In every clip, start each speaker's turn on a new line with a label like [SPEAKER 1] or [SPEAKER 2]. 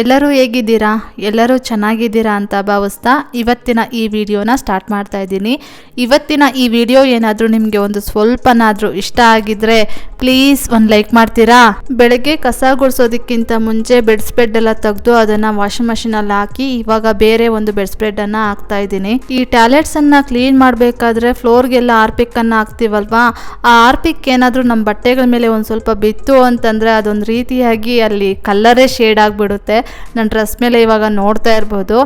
[SPEAKER 1] ಎಲ್ಲರೂ ಹೇಗಿದ್ದೀರಾ? ಎಲ್ಲರೂ ಚೆನ್ನಾಗಿದ್ದೀರಾ ಅಂತ ಭಾವಿಸ್ತಾ ಇವತ್ತಿನ ಈ ವಿಡಿಯೋನ ಸ್ಟಾರ್ಟ್ ಮಾಡ್ತಾ ಇದ್ದೀನಿ. ಇವತ್ತಿನ ಈ ವಿಡಿಯೋ ಏನಾದರೂ ನಿಮಗೆ ಒಂದು ಸ್ವಲ್ಪನಾದರೂ ಇಷ್ಟ ಆಗಿದ್ರೆ ಪ್ಲೀಸ್ ಒಂದು ಲೈಕ್ ಮಾಡ್ತೀರಾ? ಬೆಳಗ್ಗೆ ಕಸ ಗುಡಿಸೋದಕ್ಕಿಂತ ಮುಂಚೆ ಬೆಡ್ ಸ್ಪ್ರೆಡ್ ಎಲ್ಲ ತೆಗೆದು ಅದನ್ನು ವಾಷಿಂಗ್ ಮಷಿನಲ್ಲಿ ಹಾಕಿ ಇವಾಗ ಬೇರೆ ಒಂದು ಬೆಡ್ ಸ್ಪ್ರೆಡನ್ನು ಹಾಕ್ತಾ ಇದ್ದೀನಿ. ಈ ಟ್ಯಾಲೆಟ್ಸನ್ನು ಕ್ಲೀನ್ ಮಾಡಬೇಕಾದ್ರೆ ಫ್ಲೋರ್ಗೆಲ್ಲ ಆರ್ಪಿಕ್ಕನ್ನು ಹಾಕ್ತೀವಲ್ವಾ? ಆ ಆರ್ಪಿಕ್ ಏನಾದರೂ ನಮ್ಮ ಬಟ್ಟೆಗಳ ಮೇಲೆ ಒಂದು ಸ್ವಲ್ಪ ಬಿತ್ತು ಅಂತಂದರೆ ಅದೊಂದು ರೀತಿಯಾಗಿ ಅಲ್ಲಿ ಕಲ್ಲರೇ ಶೇಡ್ ಆಗಿಬಿಡುತ್ತೆ. ನನ್ನ ಡ್ರೆಸ್ ಮೇಲೆ ಇವಾಗ ನೋಡ್ತಾ ಇರ್ಬೋದು.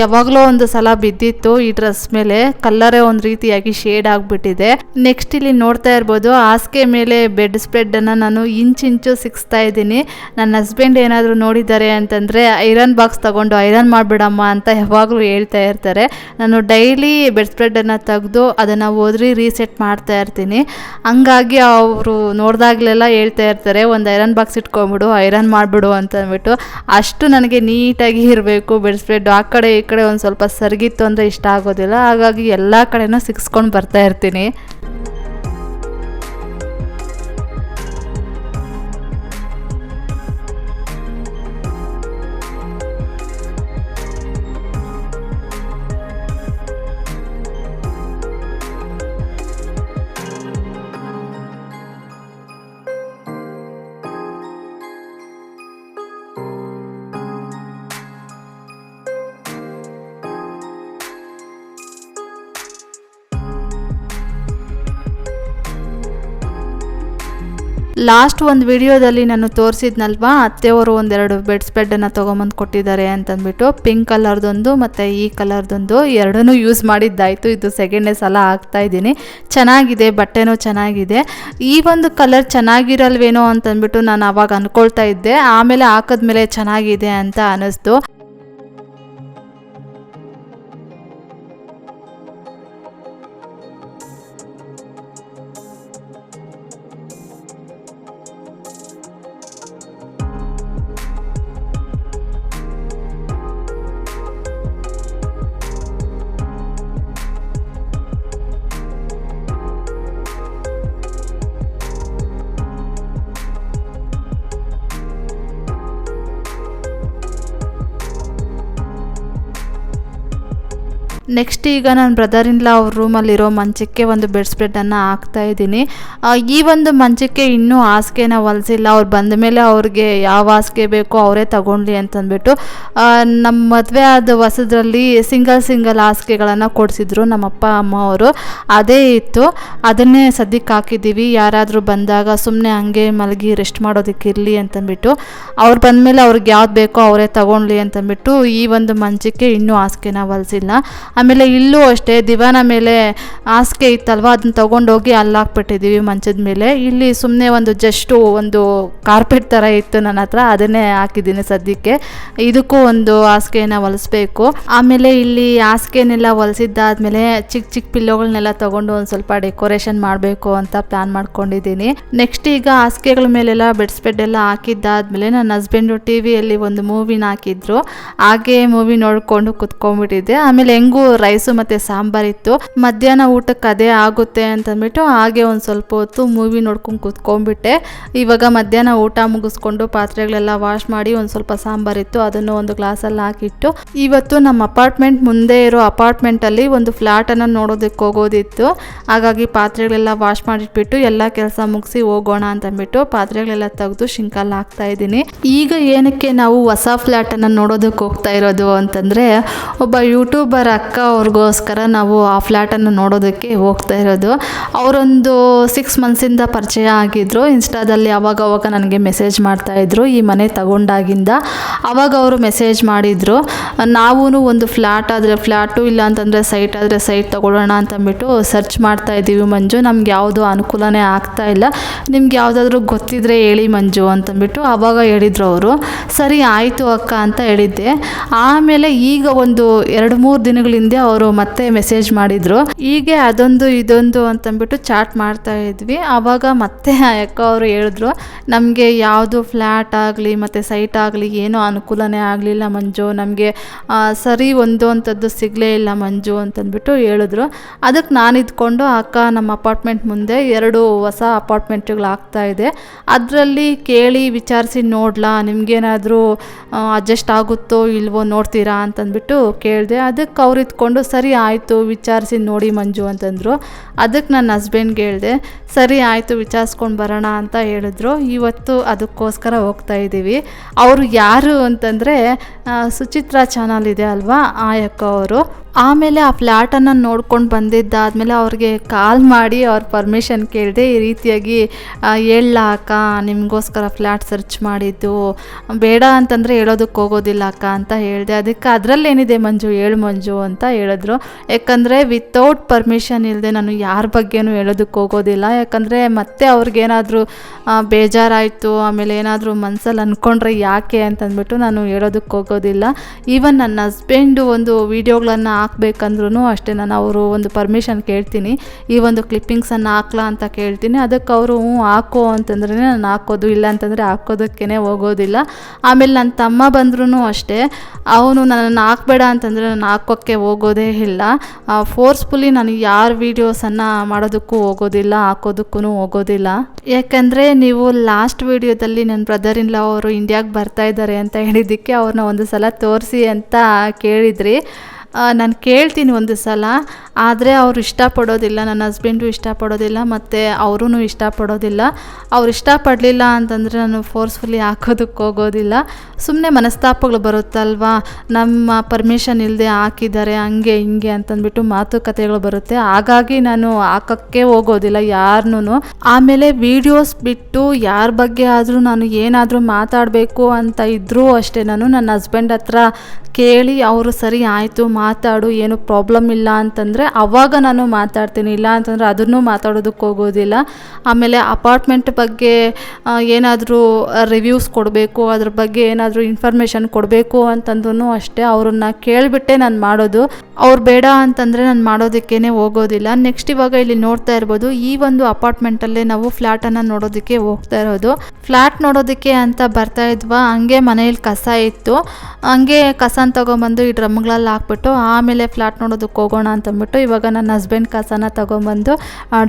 [SPEAKER 1] ಯಾವಾಗಲೂ ಒಂದು ಸಲ ಬಿದ್ದಿತ್ತು ಈ ಡ್ರೆಸ್ ಮೇಲೆ. ಕಲ್ಲರೇ ಒಂದು ರೀತಿಯಾಗಿ ಶೇಡ್ ಆಗಿಬಿಟ್ಟಿದೆ. ನೆಕ್ಸ್ಟ್ ಇಲ್ಲಿ ನೋಡ್ತಾ ಇರ್ಬೋದು, ಹಾಸಿಗೆ ಮೇಲೆ ಬೆಡ್ ಸ್ಪ್ರೆಡ್ಡನ್ನು ನಾನು ಇಂಚಿಂಚು ಸಿಕ್ಸ್ತಾ ಇದ್ದೀನಿ. ನನ್ನ ಹಸ್ಬೆಂಡ್ ಏನಾದರೂ ನೋಡಿದ್ದಾರೆ ಅಂತಂದರೆ, ಐರನ್ ಬಾಕ್ಸ್ ತಗೊಂಡು ಐರನ್ ಮಾಡಿಬಿಡಮ್ಮ ಅಂತ ಯಾವಾಗಲೂ ಹೇಳ್ತಾ ಇರ್ತಾರೆ. ನಾನು ಡೈಲಿ ಬೆಡ್ ಸ್ಪ್ರೆಡ್ಡನ್ನು ತೆಗೆದು ಅದನ್ನು ಓದ್ರಿ, ರೀಸೆಟ್ ಮಾಡ್ತಾ ಇರ್ತೀನಿ. ಹಂಗಾಗಿ ಅವರು ನೋಡಿದಾಗಲೆಲ್ಲ ಹೇಳ್ತಾ ಇರ್ತಾರೆ, ಒಂದು ಐರನ್ ಬಾಕ್ಸ್ ಇಟ್ಕೊಂಬಿಡು ಐರನ್ ಮಾಡಿಬಿಡು ಅಂತ ಅಂದ್ಬಿಟ್ಟು. ಅಷ್ಟು ನನಗೆ ನೀಟಾಗಿ ಇರಬೇಕು ಬೆಡ್ ಸ್ಪ್ರೆಡ್ ಆ ಕಡೆ ಈ ಕಡೆ ಒಂದು ಸ್ವಲ್ಪ ಸರಿಗಿತ್ತು ಅಂದರೆ ಇಷ್ಟ ಆಗೋದಿಲ್ಲ. ಹಾಗಾಗಿ ಎಲ್ಲ ಕಡೆನೂ ಸಿಕ್ಸ್ಕೊಂಡು ಬರ್ತಾ ಇರ್ತೀನಿ. ಲಾಸ್ಟ್ ಒಂದು ವಿಡಿಯೋದಲ್ಲಿ ನಾನು ತೋರಿಸಿದ್ನಲ್ವಾ? ಅತ್ತೆಯವರು ಒಂದೆರಡು ಬೆಡ್ ಸ್ಪ್ರೆಡನ್ನು ತೊಗೊಂಬಂದು ಕೊಟ್ಟಿದ್ದಾರೆ ಅಂತಂದ್ಬಿಟ್ಟು ಪಿಂಕ್ ಕಲರ್ದೊಂದು ಮತ್ತು ಈ ಕಲರ್ದೊಂದು ಎರಡನ್ನೂ ಯೂಸ್ ಮಾಡಿದ್ದಾಯಿತು. ಇದು ಸೆಕೆಂಡೇ ಸಲ ಹಾಕ್ತಾ ಇದ್ದೀನಿ. ಚೆನ್ನಾಗಿದೆ, ಬಟ್ಟೆನೂ ಚೆನ್ನಾಗಿದೆ. ಈ ಒಂದು ಕಲರ್ ಚೆನ್ನಾಗಿರಲ್ವೇನೋ ಅಂತಂದ್ಬಿಟ್ಟು ನಾನು ಆವಾಗ ಅಂದ್ಕೊಳ್ತಾ ಇದ್ದೆ. ಆಮೇಲೆ ಹಾಕಿದ್ಮೇಲೆ ಚೆನ್ನಾಗಿದೆ ಅಂತ ಅನ್ನಿಸ್ತು ನೆಕ್ಸ್ಟ್ ಈಗ ನಾನು ಬ್ರದರ್ ಇನ್ ಲಾ ಅವ್ರ ರೂಮಲ್ಲಿರೋ ಮಂಚಕ್ಕೆ ಒಂದು ಬೆಡ್ ಸ್ಪ್ರೆಡನ್ನು ಹಾಕ್ತಾ ಇದ್ದೀನಿ. ಈ ಒಂದು ಮಂಚಕ್ಕೆ ಇನ್ನೂ ಹಾಸಿಗೆನ ಹೊಲಿಸಿಲ್ಲ. ಅವ್ರು ಬಂದ ಮೇಲೆ ಅವ್ರಿಗೆ ಯಾವ ಹಾಸಿಗೆ ಬೇಕೋ ಅವರೇ ತಗೊಂಡ್ಲಿ ಅಂತಂದ್ಬಿಟ್ಟು ನಮ್ಮ ಮದುವೆ ಆದ ಹೊಸದ್ರಲ್ಲಿ ಸಿಂಗಲ್ ಸಿಂಗಲ್ ಹಾಸಿಗೆಗಳನ್ನು ಕೊಡಿಸಿದ್ರು ನಮ್ಮ ಅಪ್ಪ ಅಮ್ಮ ಅವರು. ಅದೇ ಇತ್ತು. ಅದನ್ನೇ ಸದ್ಯಕ್ಕೆ ಹಾಕಿದ್ದೀವಿ. ಯಾರಾದರೂ ಬಂದಾಗ ಸುಮ್ಮನೆ ಹಂಗೆ ಮಲಗಿ ರೆಸ್ಟ್ ಮಾಡೋದಕ್ಕಿರಲಿ ಅಂತಂದ್ಬಿಟ್ಟು, ಅವ್ರು ಬಂದಮೇಲೆ ಅವ್ರಿಗೆ ಯಾವ್ದು ಬೇಕೋ ಅವರೇ ತಗೊಳ್ಳಿ ಅಂತಂದ್ಬಿಟ್ಟು ಈ ಒಂದು ಮಂಚಕ್ಕೆ ಇನ್ನೂ ಹಾಸಿಗೆನ ಹೊಲಿಸಿಲ್ಲ. ಆಮೇಲೆ ಇಲ್ಲೂ ಅಷ್ಟೇ ದಿವಾನ ಮೇಲೆ ಹಾಸಿಗೆ ಇತ್ತಲ್ವ? ಅದನ್ನ ತೊಗೊಂಡೋಗಿ ಅಲ್ಲಿ ಹಾಕ್ಬಿಟ್ಟಿದ್ದೀವಿ ಮಂಚದ ಮೇಲೆ. ಇಲ್ಲಿ ಸುಮ್ಮನೆ ಒಂದು ಜಸ್ಟು ಒಂದು ಕಾರ್ಪೆಟ್ ಥರ ಇತ್ತು ನನ್ನ ಹತ್ರ, ಅದನ್ನೇ ಹಾಕಿದ್ದೀನಿ ಸದ್ಯಕ್ಕೆ. ಇದಕ್ಕೂ ಒಂದು ಹಾಸಿಗೆನ ಹೊಲಿಸ್ಬೇಕು. ಆಮೇಲೆ ಇಲ್ಲಿ ಹಾಸಿಗೆನೆಲ್ಲ ಹೊಲಿಸಿದ್ದಾದ್ಮೇಲೆ ಚಿಕ್ಕ ಚಿಕ್ಕ ಪಿಲ್ಲೋಗಳನ್ನೆಲ್ಲ ತೊಗೊಂಡು ಒಂದು ಸ್ವಲ್ಪ ಡೆಕೋರೇಷನ್ ಮಾಡಬೇಕು ಅಂತ ಪ್ಲ್ಯಾನ್ ಮಾಡ್ಕೊಂಡಿದ್ದೀನಿ. ನೆಕ್ಸ್ಟ್ ಈಗ ಹಾಸಿಗೆಗಳ ಮೇಲೆಲ್ಲ ಬೆಡ್ ಎಲ್ಲ ಹಾಕಿದ್ದಾದ್ಮೇಲೆ ನನ್ನ ಹಸ್ಬೆಂಡು ಟಿ ವಿಯಲ್ಲಿ ಒಂದು ಮೂವಿನ ಹಾಕಿದ್ರು. ಹಾಗೆ ಮೂವಿ ನೋಡಿಕೊಂಡು ಕುತ್ಕೊಂಡ್ಬಿಟ್ಟಿದ್ದೆ. ಆಮೇಲೆ ಹೆಂಗೂ ರೈಸು ಮತ್ತು ಸಾಂಬಾರಿತ್ತು ಮಧ್ಯಾಹ್ನ ಊಟಕ್ಕೆ ಅದೇ ಆಗುತ್ತೆ ಅಂತಂದ್ಬಿಟ್ಟು ಹಾಗೆ ಒಂದು ಸ್ವಲ್ಪ ಹೊತ್ತು ಮೂವಿ ನೋಡ್ಕೊಂಡು ಕೂತ್ಕೊಂಡ್ಬಿಟ್ಟೆ. ಇವಾಗ ಮಧ್ಯಾಹ್ನ ಊಟ ಮುಗಿಸ್ಕೊಂಡು ಪಾತ್ರೆಗಳೆಲ್ಲ ವಾಶ್ ಮಾಡಿ ಒಂದು ಸ್ವಲ್ಪ ಸಾಂಬಾರಿತ್ತು ಅದನ್ನು ಒಂದು ಗ್ಲಾಸಲ್ಲಿ ಹಾಕಿಟ್ಟು ಇವತ್ತು ನಮ್ಮ ಅಪಾರ್ಟ್ಮೆಂಟ್ ಮುಂದೆ ಇರೋ ಅಪಾರ್ಟ್ಮೆಂಟಲ್ಲಿ ಒಂದು ಫ್ಲ್ಯಾಟನ್ನು ನೋಡೋದಕ್ಕೆ ಹೋಗೋದಿತ್ತು. ಹಾಗಾಗಿ ಪಾತ್ರೆಗಳೆಲ್ಲ ವಾಶ್ ಮಾಡಿಟ್ಬಿಟ್ಟು ಎಲ್ಲ ಕೆಲಸ ಮುಗಿಸಿ ಹೋಗೋಣ ಅಂತಂದ್ಬಿಟ್ಟು ಪಾತ್ರೆಗಳೆಲ್ಲ ತೆಗೆದು ಶಿಂಕಲ್ಲಿ ಹಾಕ್ತಾ ಇದ್ದೀನಿ. ಈಗ ಏನಕ್ಕೆ ನಾವು ಹೊಸ ಫ್ಲ್ಯಾಟನ್ನು ನೋಡೋದಕ್ಕೆ ಹೋಗ್ತಾ ಇರೋದು ಅಂತಂದರೆ, ಒಬ್ಬ ಯೂಟ್ಯೂಬರ್ ಅಕ್ಕ ಅವ್ರಿಗೋಸ್ಕರ ನಾವು ಆ ಫ್ಲ್ಯಾಟನ್ನು ನೋಡೋದಕ್ಕೆ ಹೋಗ್ತಾ ಇರೋದು. ಅವರೊಂದು ಸಿಕ್ಸ್ ಮಂತ್ಸಿಂದ ಪರಿಚಯ ಆಗಿದ್ದರು ಇನ್ಸ್ಟಾದಲ್ಲಿ ಅವಾಗ ಅವಾಗ ನನಗೆ ಮೆಸೇಜ್ ಮಾಡ್ತಾಯಿದ್ರು ಈ ಮನೆ ತಗೊಂಡಾಗಿಂದ ಅವಾಗ ಅವರು ಮೆಸೇಜ್ ಮಾಡಿದರು. ನಾವೂ ಒಂದು ಫ್ಲ್ಯಾಟ್ ಆದರೆ ಫ್ಲ್ಯಾಟು ಇಲ್ಲ ಅಂತಂದರೆ ಸೈಟ್ ಆದರೆ ಸೈಟ್ ತೊಗೊಳ್ಳೋಣ ಅಂತಂದ್ಬಿಟ್ಟು ಸರ್ಚ್ ಮಾಡ್ತಾ ಇದ್ದೀವಿ ಮಂಜು. ನಮ್ಗೆ ಯಾವುದು ಅನುಕೂಲನೇ ಆಗ್ತಾ ಇಲ್ಲ. ನಿಮ್ಗೆ ಯಾವುದಾದ್ರೂ ಗೊತ್ತಿದ್ರೆ ಹೇಳಿ ಮಂಜು ಅಂತಂದ್ಬಿಟ್ಟು ಅವಾಗ ಹೇಳಿದ್ರು ಅವರು. ಸರಿ, ಆಯಿತು ಅಕ್ಕ ಅಂತ ಹೇಳಿದ್ದೆ. ಆಮೇಲೆ ಈಗ ಒಂದು ಎರಡು ಮೂರು ದಿನಗಳಿಂದ ಹಿಂದೆ ಅವರು ಮತ್ತೆ ಮೆಸೇಜ್ ಮಾಡಿದ್ರು. ಹೀಗೆ ಅದೊಂದು ಇದೊಂದು ಅಂತಂದ್ಬಿಟ್ಟು ಚಾಟ್ ಮಾಡ್ತಾ ಇದ್ವಿ. ಆವಾಗ ಮತ್ತೆ ಅಕ್ಕ ಅವರು ಹೇಳಿದ್ರು, ನಮಗೆ ಯಾವುದು ಫ್ಲ್ಯಾಟ್ ಆಗಲಿ ಮತ್ತು ಸೈಟ್ ಆಗಲಿ ಏನೂ ಅನುಕೂಲನೇ ಆಗಲಿಲ್ಲ ಮಂಜು. ನಮಗೆ ಸರಿ ಒಂದು ಅಂಥದ್ದು ಸಿಗಲೇ ಇಲ್ಲ ಮಂಜು ಅಂತಂದ್ಬಿಟ್ಟು ಹೇಳಿದ್ರು. ಅದಕ್ಕೆ ನಾನು ಇದ್ಕೊಂಡು ಅಕ್ಕ ನಮ್ಮ ಅಪಾರ್ಟ್ಮೆಂಟ್ ಮುಂದೆ ಎರಡು ಹೊಸ ಅಪಾರ್ಟ್ಮೆಂಟ್ಗಳಾಗ್ತಾ ಇದೆ. ಅದರಲ್ಲಿ ಕೇಳಿ ವಿಚಾರಿಸಿ ನೋಡ್ಲಾ, ನಿಮಗೇನಾದರೂ ಅಡ್ಜಸ್ಟ್ ಆಗುತ್ತೋ ಇಲ್ವೋ ನೋಡ್ತೀರಾ ಅಂತಂದ್ಬಿಟ್ಟು ಕೇಳಿದೆ. ಅದಕ್ಕೆ ಅವ್ರು ಇದ್ಕೊಂಡು ಸರಿ ಆಯಿತು, ವಿಚಾರಿಸಿ ನೋಡಿ ಮಂಜು ಅಂತಂದರು. ಅದಕ್ಕೆ ನನ್ನ ಹಸ್ಬೆಂಡ್ಗೆ ಹೇಳಿದೆ, ಸರಿ ಆಯಿತು, ವಿಚಾರಿಸ್ಕೊಂಡು ಬರೋಣ ಅಂತ ಹೇಳಿದ್ರು. ಇವತ್ತು ಅದಕ್ಕೋಸ್ಕರ ಹೋಗ್ತಾ ಇದ್ದೀವಿ. ಅವರು ಯಾರು ಅಂತಂದರೆ ಸುಚಿತ್ರಾ ಚಾನಲ್ ಇದೆ ಅಲ್ವಾ ಆ ಅಕ್ಕ ಅವರು. ಆಮೇಲೆ ಆ ಫ್ಲ್ಯಾಟನ್ನು ನೋಡ್ಕೊಂಡು ಬಂದಿದ್ದಾದಮೇಲೆ ಅವ್ರಿಗೆ ಕಾಲ್ ಮಾಡಿ ಅವ್ರ ಪರ್ಮಿಷನ್ ಕೇಳಿದೆ, ಈ ರೀತಿಯಾಗಿ ಹೇಳ ಅಕ್ಕ ನಿಮಗೋಸ್ಕರ ಫ್ಲ್ಯಾಟ್ ಸರ್ಚ್ ಮಾಡಿದ್ದು, ಬೇಡ ಅಂತಂದರೆ ಹೇಳೋದಕ್ಕೆ ಹೋಗೋದಿಲ್ಲ ಅಕ್ಕ ಅಂತ ಹೇಳಿದೆ. ಅದಕ್ಕೆ ಅದರಲ್ಲೇನಿದೆ ಮಂಜು, ಹೇಳು ಮಂಜು ಅಂತ ಹೇಳಿದ್ರು. ಯಾಕಂದರೆ ವಿತೌಟ್ ಪರ್ಮಿಷನ್ ಇಲ್ಲದೆ ನಾನು ಯಾರ ಬಗ್ಗೆನೂ ಹೇಳೋದಕ್ಕೆ ಹೋಗೋದಿಲ್ಲ. ಯಾಕಂದರೆ ಮತ್ತೆ ಅವ್ರಿಗೇನಾದರೂ ಬೇಜಾರಾಯಿತು, ಆಮೇಲೆ ಏನಾದರೂ ಮನಸ್ಸಲ್ಲಿ ಅಂದ್ಕೊಂಡ್ರೆ ಯಾಕೆ ಅಂತಂದ್ಬಿಟ್ಟು ನಾನು ಹೇಳೋದಕ್ಕೆ ಹೋಗೋದಿಲ್ಲ. ಈವನ್ ನನ್ನ ಹಸ್ಬೆಂಡು ಒಂದು ವೀಡಿಯೋಗಳನ್ನು ಹಾಕ್ಬೇಕಂದ್ರೂ ಅಷ್ಟೇ ನಾನು ಅವರು ಒಂದು ಪರ್ಮಿಷನ್ ಕೇಳ್ತೀನಿ. ಈ ಒಂದು ಕ್ಲಿಪ್ಪಿಂಗ್ಸನ್ನು ಹಾಕ್ಲಾ ಅಂತ ಕೇಳ್ತೀನಿ. ಅದಕ್ಕೆ ಅವರು, ಹ್ಞೂ, ಹಾಕೋ ಅಂತಂದ್ರೆ ನಾನು ಹಾಕೋದು, ಇಲ್ಲ ಅಂತಂದರೆ ಹಾಕೋದಕ್ಕೇ ಹೋಗೋದಿಲ್ಲ. ಆಮೇಲೆ ನನ್ನ ತಮ್ಮ ಬಂದ್ರೂ ಅಷ್ಟೇ, ಅವನು ನನ್ನನ್ನು ಹಾಕ್ಬೇಡ ಅಂತಂದರೆ ನಾನು ಹಾಕೋಕ್ಕೆ ಹೋಗೋದೇ ಇಲ್ಲ. ಫೋರ್ಸ್ಫುಲಿ ನಾನು ಯಾರ ವೀಡಿಯೋಸನ್ನು ಮಾಡೋದಕ್ಕೂ ಹೋಗೋದಿಲ್ಲ ಹಾಕೋದಕ್ಕೂ ಹೋಗೋದಿಲ್ಲ. ಯಾಕಂದರೆ ನೀವು ಲಾಸ್ಟ್ ವೀಡಿಯೋದಲ್ಲಿ ನನ್ನ ಬ್ರದರ್ ಇನ್ ಲಾ ಅವರು ಇಂಡಿಯಾಗೆ ಬರ್ತಾ ಇದ್ದಾರೆ ಅಂತ ಹೇಳಿದ್ದಕ್ಕೆ ಅವ್ರನ್ನ ಒಂದು ಸಲ ತೋರಿಸಿ ಅಂತ ಕೇಳಿದ್ರಿ. ನಾನು ಕೇಳ್ತೀನಿ ಒಂದು ಸಲ, ಆದರೆ ಅವ್ರು ಇಷ್ಟಪಡೋದಿಲ್ಲ ನನ್ನ ಹಸ್ಬೆಂಡು ಇಷ್ಟಪಡೋದಿಲ್ಲ, ಮತ್ತು ಅವರೂ ಇಷ್ಟಪಡೋದಿಲ್ಲ. ಅವ್ರು ಇಷ್ಟಪಡಲಿಲ್ಲ ಅಂತಂದರೆ ನಾನು ಫೋರ್ಸ್ಫುಲಿ ಹಾಕೋದಕ್ಕೆ ಹೋಗೋದಿಲ್ಲ. ಸುಮ್ಮನೆ ಮನಸ್ತಾಪಗಳು ಬರುತ್ತಲ್ವಾ? ನಮ್ಮ ಪರ್ಮಿಷನ್ ಇಲ್ಲದೆ ಹಾಕಿದ್ದಾರೆ, ಹಂಗೆ, ಹಿಂಗೆ ಅಂತಂದ್ಬಿಟ್ಟು ಮಾತುಕತೆಗಳು ಬರುತ್ತೆ. ಹಾಗಾಗಿ ನಾನು ಹಾಕೋಕ್ಕೆ ಹೋಗೋದಿಲ್ಲ ಯಾರನ್ನೂ. ಆಮೇಲೆ ವೀಡಿಯೋಸ್ ಬಿಟ್ಟು ಯಾರ ಬಗ್ಗೆ ಆದರೂ ನಾನು ಏನಾದರೂ ಮಾತಾಡಬೇಕು ಅಂತ ಇದ್ದರೂ ಅಷ್ಟೇ, ನಾನು ನನ್ನ ಹಸ್ಬೆಂಡ್ ಹತ್ರ ಕೇಳಿ ಅವರು ಸರಿ ಆಯಿತು, ಮಾತಾಡು, ಏನು ಪ್ರಾಬ್ಲಮ್ ಇಲ್ಲ ಅಂತಂದರೆ ಅವಾಗ ನಾನು ಮಾತಾಡ್ತೀನಿ. ಇಲ್ಲ ಅಂತಂದರೆ ಅದನ್ನು ಮಾತಾಡೋದಕ್ಕೆ ಹೋಗೋದಿಲ್ಲ. ಆಮೇಲೆ ಅಪಾರ್ಟ್ಮೆಂಟ್ ಬಗ್ಗೆ ಏನಾದರೂ ರಿವ್ಯೂಸ್ ಕೊಡಬೇಕು, ಅದ್ರ ಬಗ್ಗೆ ಏನಾದರೂ ಇನ್ಫಾರ್ಮೇಷನ್ ಕೊಡಬೇಕು ಅಂತಂದ್ರೂ ಅಷ್ಟೇ ಅವ್ರನ್ನ ಕೇಳಿಬಿಟ್ಟೆ ನಾನು ಮಾಡೋದು. ಅವ್ರು ಬೇಡ ಅಂತಂದರೆ ನಾನು ಮಾಡೋದಕ್ಕೇ ಹೋಗೋದಿಲ್ಲ. ನೆಕ್ಸ್ಟ್ ಇವಾಗ ಇಲ್ಲಿ ನೋಡ್ತಾ ಇರ್ಬೋದು, ಈ ಒಂದು ಅಪಾರ್ಟ್ಮೆಂಟಲ್ಲೇ ನಾವು ಫ್ಲ್ಯಾಟನ್ನು ನೋಡೋದಕ್ಕೆ ಹೋಗ್ತಾ ಇರೋದು. ಫ್ಲ್ಯಾಟ್ ನೋಡೋದಕ್ಕೆ ಅಂತ ಬರ್ತಾ ಇದ್ವಾ, ಹಂಗೆ ಮನೆಯಲ್ಲಿ ಕಸ ಇತ್ತು. ಹಂಗೆ ಕಸನ ತೊಗೊಂಬಂದು ಈ ಡ್ರಮ್ಗಳಲ್ಲಿ ಹಾಕ್ಬಿಟ್ಟು, ಆಮೇಲೆ ಫ್ಲಾಟ್ ನೋಡೋದಕ್ಕೆ ಹೋಗೋಣ ಅಂತಂದ್ಬಿಟ್ಟು ಇವಾಗ ನನ್ನ ಹಸ್ಬೆಂಡ್ ಕಸನ ತೊಗೊಂಬಂದು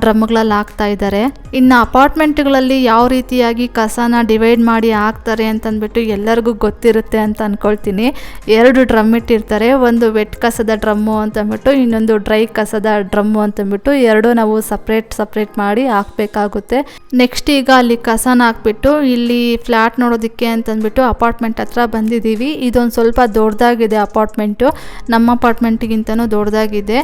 [SPEAKER 1] ಡ್ರಮ್ಗಳಲ್ಲಿ ಹಾಕ್ತಾ ಇದ್ದಾರೆ. ಇನ್ನು ಅಪಾರ್ಟ್ಮೆಂಟ್ಗಳಲ್ಲಿ ಯಾವ ರೀತಿಯಾಗಿ ಕಸನ ಡಿವೈಡ್ ಮಾಡಿ ಹಾಕ್ತಾರೆ ಅಂತಂದ್ಬಿಟ್ಟು ಎಲ್ಲರಿಗೂ ಗೊತ್ತಿರುತ್ತೆ ಅಂತ ಅಂದ್ಕೊಳ್ತೀನಿ ಎರಡು ಡ್ರಮ್ ಇಟ್ಟಿರ್ತಾರೆ, ಒಂದು ವೆಟ್ ಕಸದ ಡ್ರಮ್ಮು ಅಂತಂದ್ಬಿಟ್ಟು, ಇನ್ನೊಂದು ಡ್ರೈ ಕಸದ ಡ್ರಮ್ಮು ಅಂತಂದ್ಬಿಟ್ಟು, ಎರಡೂ ನಾವು ಸಪ್ರೇಟ್ ಸಪ್ರೇಟ್ ಮಾಡಿ ಹಾಕ್ಬೇಕಾಗುತ್ತೆ. ನೆಕ್ಸ್ಟ್ ಈಗ ಅಲ್ಲಿ ಕಸನ ಹಾಕ್ಬಿಟ್ಟು, ಇಲ್ಲಿ ಫ್ಲ್ಯಾಟ್ ನೋಡೋದಕ್ಕೆ ಅಂತಂದ್ಬಿಟ್ಟು ಅಪಾರ್ಟ್ಮೆಂಟ್ ಹತ್ರ ಬಂದಿದ್ದೀವಿ. ಇದೊಂದು ಸ್ವಲ್ಪ ದೊಡ್ಡದಾಗಿದೆ ಅಪಾರ್ಟ್ಮೆಂಟು. ನಮ್ಮ ಅಪಾರ್ಟ್ಮೆಂಟಿಗಿಂತನೂ ದೊಡ್ಡದಾಗಿದೆ.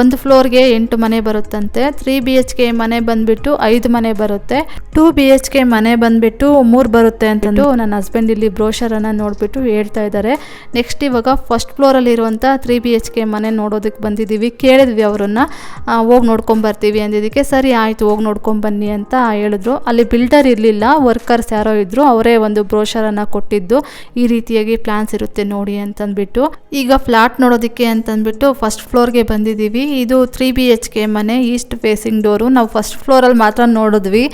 [SPEAKER 1] ಒಂದು ಫ್ಲೋರ್ಗೆ ಎಂಟು ಮನೆ ಬರುತ್ತಂತೆ. ತ್ರೀ ಬಿ ಎಚ್ ಕೆ ಮನೆ ಬಂದ್ಬಿಟ್ಟು ಐದು ಮನೆ ಬರುತ್ತೆ. ಟೂ ಬಿ ಎಚ್ ಕೆ ಮನೆ ಬಂದ್ಬಿಟ್ಟು ಮೂರು ಬರುತ್ತೆ ಅಂತಂದು ನನ್ನ ಹಸ್ಬೆಂಡ್ ಇಲ್ಲಿ ಬ್ರೋಷರನ್ನು ನೋಡಿಬಿಟ್ಟು ಹೇಳ್ತಾ ಇದ್ದಾರೆ. ನೆಕ್ಸ್ಟ್ ಇವಾಗ ಫಸ್ಟ್ ಫ್ಲೋರಲ್ಲಿರುವಂಥ ತ್ರೀ ಬಿ ಎಚ್ ಕೆ ಮನೆ ನೋಡೋದಕ್ಕೆ ಬಂದಿದ್ದೀವಿ. ಕೇಳಿದ್ವಿ ಅವರನ್ನ. ಹೋಗಿ ನೋಡ್ಕೊಂಬರ್ತೀವಿ ಅಂದಿದ್ದಕ್ಕೆ ಸರಿ ಆಯಿತು, ಹೋಗಿ ನೋಡ್ಕೊಂಬನ್ನಿ ಅಂತ ಹೇಳಿದ್ರು. ಅಲ್ಲಿ ಬಿಲ್ಡರ್ ಇರಲಿಲ್ಲ, ವರ್ಕರ್ಸ್ ಯಾರೋ ಇದ್ದರು ಅವರೇ ಒಂದು ಬ್ರೋಷರನ್ನು ಕೊಟ್ಟಿದ್ದು. ಈ ರೀತಿಯಾಗಿ ಪ್ಲಾನ್ಸ್ ಇರುತ್ತೆ ನೋಡಿ ಅಂತಂದ್ಬಿಟ್ಟು, ಈಗ ಫ್ಲಾಟ್ ನೋಡೋದಕ್ಕೆ ಅಂತಂದ್ಬಿಟ್ಟು ಫಸ್ಟ್ ಫ್ಲೋರ್ಗೆ ಬಂದಿದ್ದೀವಿ. ಇದು ತ್ರೀ ಬಿ ಎಚ್ ಕೆ ಮನೆ ಈಸ್ಟ್ ಫೇಸಿಂಗ್ ಡೋರು ನಾವು ಫಸ್ಟ್ ಫ್ಲೋರಲ್ಲಿ ಮಾತ್ರ ನೋಡಿದ್ವಿ.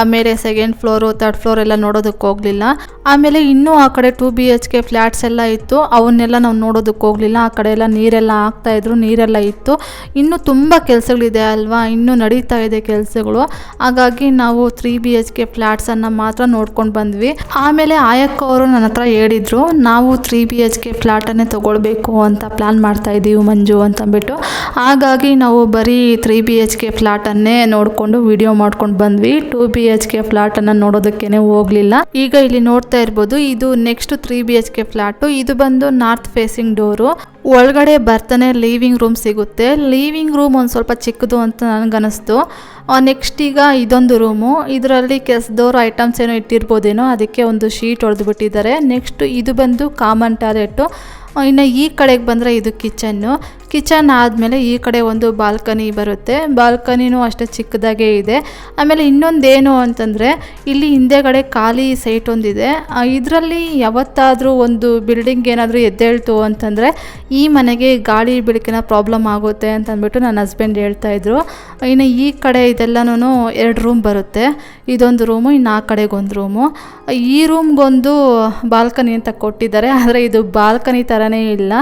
[SPEAKER 1] ಆಮೇಲೆ ಸೆಕೆಂಡ್ ಫ್ಲೋರು ತರ್ಡ್ ಫ್ಲೋರ್ ಎಲ್ಲ ನೋಡೋದಕ್ಕೆ ಹೋಗಲಿಲ್ಲ. ಆಮೇಲೆ ಇನ್ನೂ ಆ ಕಡೆ two B H K flats ಎಲ್ಲ ಇತ್ತು. ಅವನ್ನೆಲ್ಲ ನಾವು ನೋಡೋದಕ್ಕೆ ಹೋಗಲಿಲ್ಲ. ಆ ಕಡೆ ಎಲ್ಲ ನೀರೆಲ್ಲ ಹಾಕ್ತಾ ಇದ್ರು, ನೀರೆಲ್ಲ ಇತ್ತು. ಇನ್ನೂ ತುಂಬ ಕೆಲಸಗಳಿದೆ ಅಲ್ವಾ? ಇನ್ನೂ ನಡೀತಾ ಇದೆ ಕೆಲಸಗಳು. ಹಾಗಾಗಿ ನಾವು ತ್ರೀ ಬಿ ಎಚ್ ಕೆ ಫ್ಲ್ಯಾಟ್ಸನ್ನು ಮಾತ್ರ ನೋಡ್ಕೊಂಡು ಬಂದ್ವಿ. ಆಮೇಲೆ ಆಯಕ್ಕ ಅವರು ನನ್ನ ಹತ್ರ ಹೇಳಿದರು, ನಾವು ತ್ರೀ ಬಿ ಎಚ್ ಕೆ ಫ್ಲ್ಯಾಟನ್ನೇ ತೊಗೊಳ್ಬೇಕು ಅಂತ ಪ್ಲ್ಯಾನ್ ಮಾಡ್ತಾ ಇದ್ದೀವಿ ಮಂಜು ಅಂತಂದ್ಬಿಟ್ಟು ಹಾಗಾಗಿ ನಾವು ಬರೀ ತ್ರೀ ಬಿ ಎಚ್ ಕೆ ಫ್ಲ್ಯಾಟನ್ನೇ ನೋಡಿಕೊಂಡು ವಿಡಿಯೋ ಮಾಡ್ಕೊಂಡು ಬಂದ್ವಿ. ಟೂ ಬಿ ಎಚ್ ಕೆ ಫ್ಲ್ಯಾಟನ್ನು ನೋಡೋದಕ್ಕೇ ಹೋಗಲಿಲ್ಲ. ಈಗ ಇಲ್ಲಿ ನೋಡ್ತಾ ಇರ್ಬೋದು, ಇದು next three B H K flat ಇದು ಬಂದು ನಾರ್ತ್ ಫೇಸಿಂಗ್ ಡೋರು ಒಳಗಡೆ ಬರ್ತಾನೆ ಲೀವಿಂಗ್ ರೂಮ್ ಸಿಗುತ್ತೆ. ಲೀವಿಂಗ್ ರೂಮ್ ಒಂದು ಸ್ವಲ್ಪ ಚಿಕ್ಕದು ಅಂತ ನನಗನ್ನಿಸ್ತು ನೆಕ್ಸ್ಟ್ ಈಗ ಇದೊಂದು ರೂಮು ಇದರಲ್ಲಿ ಕೆಸದವ್ರು ಐಟಮ್ಸ್ ಏನೋ ಇಟ್ಟಿರ್ಬೋದೇನೋ ಅದಕ್ಕೆ ಒಂದು ಶೀಟ್ ಹೊಡೆದು ಬಿಟ್ಟಿದ್ದಾರೆ ನೆಕ್ಸ್ಟ್ ಇದು ಬಂದು ಕಾಮನ್ ಟಾಯ್ಲೆಟು ಇನ್ನು ಈ ಕಡೆಗೆ ಬಂದರೆ ಇದು ಕಿಚನ್ನು. ಕಿಚನ್ ಆದಮೇಲೆ ಈ ಕಡೆ ಒಂದು ಬಾಲ್ಕನಿ ಬರುತ್ತೆ. ಬಾಲ್ಕನಿನೂ ಅಷ್ಟೇ ಚಿಕ್ಕದಾಗೇ ಇದೆ. ಆಮೇಲೆ ಇನ್ನೊಂದೇನು ಅಂತಂದರೆ, ಇಲ್ಲಿ ಹಿಂದೆಗಡೆ ಖಾಲಿ ಸೈಟ್ ಒಂದಿದೆ. ಇದರಲ್ಲಿ ಯಾವತ್ತಾದರೂ ಒಂದು ಬಿಲ್ಡಿಂಗ್ ಏನಾದರೂ ಎದ್ದೇಳ್ತು ಅಂತಂದರೆ, ಈ ಮನೆಗೆ ಗಾಳಿ ಬೆಳಕಿನ ಪ್ರಾಬ್ಲಮ್ ಆಗುತ್ತೆ ಅಂತ ಅಂದ್ಬಿಟ್ಟು ನನ್ನ ಹಸ್ಬೆಂಡ್ ಹೇಳ್ತಾ ಇದ್ರು. ಇನ್ನು ಈ ಕಡೆ ಇದೆಲ್ಲನೂ ಎರಡು ರೂಮ್ ಬರುತ್ತೆ. ಇದೊಂದು ರೂಮು ಇನ್ನು ಆ ಕಡೆಗೊಂದು ರೂಮು ಈ ರೂಮ್ಗೊಂದು ಬಾಲ್ಕನಿ ಅಂತ ಕೊಟ್ಟಿದ್ದಾರೆ. ಆದರೆ ಇದು ಬಾಲ್ಕನಿ ಥರನೇ ಇಲ್ಲ.